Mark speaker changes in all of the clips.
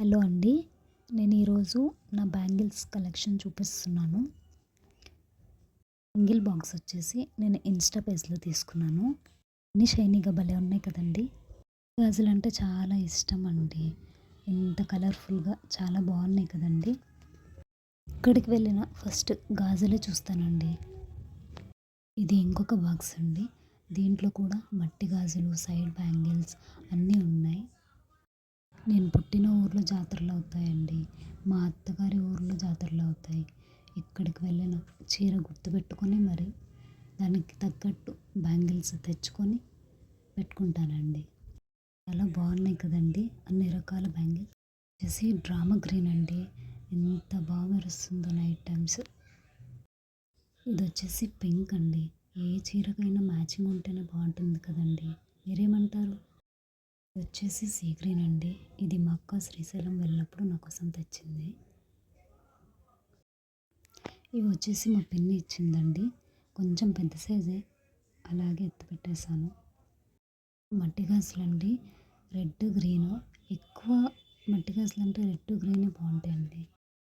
Speaker 1: Hello అండి. నేను ఈరోజు నా బ్యాంగిల్స్ కలెక్షన్ చూపిస్తున్నాను. సింగిల్ బాక్స్ వచ్చేసి నేను ఇన్స్టా పేజ్లో తీసుకున్నాను. అన్ని షైనీగా భలే ఉన్నాయి కదండి. గాజులు అంటే చాలా ఇష్టం అండి. ఇంత కలర్ఫుల్గా చాలా బాగున్నాయి కదండి. ఎక్కడికి వెళ్ళినా ఫస్ట్ గాజులే చూస్తానండి. ఇది ఇంకొక బాక్స్ అండి. దీంట్లో కూడా మట్టి గాజులు సైడ్ బ్యాంగిల్స్ అన్నీ ఉన్నాయి. నేను పుట్టిన ఊర్లో జాతరలు అవుతాయండి. మా అత్తగారి ఊర్లో జాతరలు అవుతాయి. ఎక్కడికి వెళ్ళిన చీర గుర్తుపెట్టుకొని మరి దానికి తగ్గట్టు బ్యాంగిల్స్ తెచ్చుకొని పెట్టుకుంటానండి. చాలా బాగున్నాయి కదండి. అన్ని రకాల బ్యాంగిల్స్. వచ్చేసి డ్రామా గ్రీన్ అండి. ఎంత బాగా మెరుస్తుందో నైట్ టైమ్స్. ఇది వచ్చేసి పింక్ అండి. ఏ చీరకైనా మ్యాచింగ్ ఉంటేనే బాగుంటుంది కదండి. వచ్చేసి సీ గ్రీన్ అండి ఇది మా అక్క శ్రీశైలం వెళ్ళినప్పుడు నా కోసం తెచ్చింది. ఇవి వచ్చేసి మా పిన్ని ఇచ్చిందండి. కొంచెం పెద్ద సైజే. అలాగే ఎత్తి పెట్టేశాను. మట్టి గాజులు అండి రెడ్ గ్రీన్. ఎక్కువ మట్టి గాజులు అంటే రెడ్ గ్రీనే బాగుంటాయండి.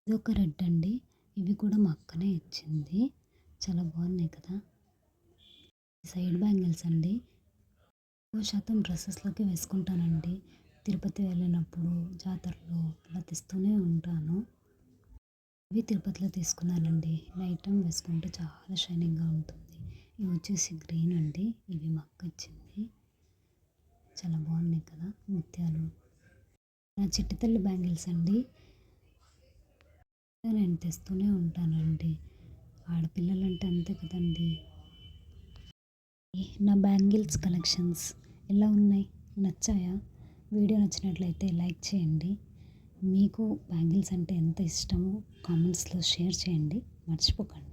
Speaker 1: ఇది ఒక రెడ్ అండి. ఇవి కూడా మా అక్కనే ఇచ్చింది. చాలా బాగున్నాయి కదా. సైడ్ బ్యాంగిల్స్ అండి. ఎక్కువ శాతం డ్రెస్సెస్లోకి వేసుకుంటానండి. తిరుపతి వెళ్ళినప్పుడు జాతరలో అలా తెస్తూనే ఉంటాను. ఇవి తిరుపతిలో తీసుకున్నానండి. నైట్ టైం వేసుకుంటే చాలా షైనింగ్గా ఉంటుంది. ఇవి వచ్చేసి గ్రీన్ అండి. ఇవి మక్క ఇచ్చింది చాలా బాగున్నాయి కదా ముత్యాలు. నా చిట్టితల్లి బ్యాంగిల్స్ అండి. నేను తెస్తూనే ఉంటానండి. ఆడపిల్లలంటే అంతే కదండి. నా బ్యాంగిల్స్ కలెక్షన్స్. ఎలా ఉన్నాయి? నచ్చాయా? వీడియో నచ్చినట్లయితే లైక్ చేయండి. మీకు బ్యాంగిల్స్ అంటే ఎంత ఇష్టమో కామెంట్స్లో షేర్ చేయండి. మర్చిపోకండి.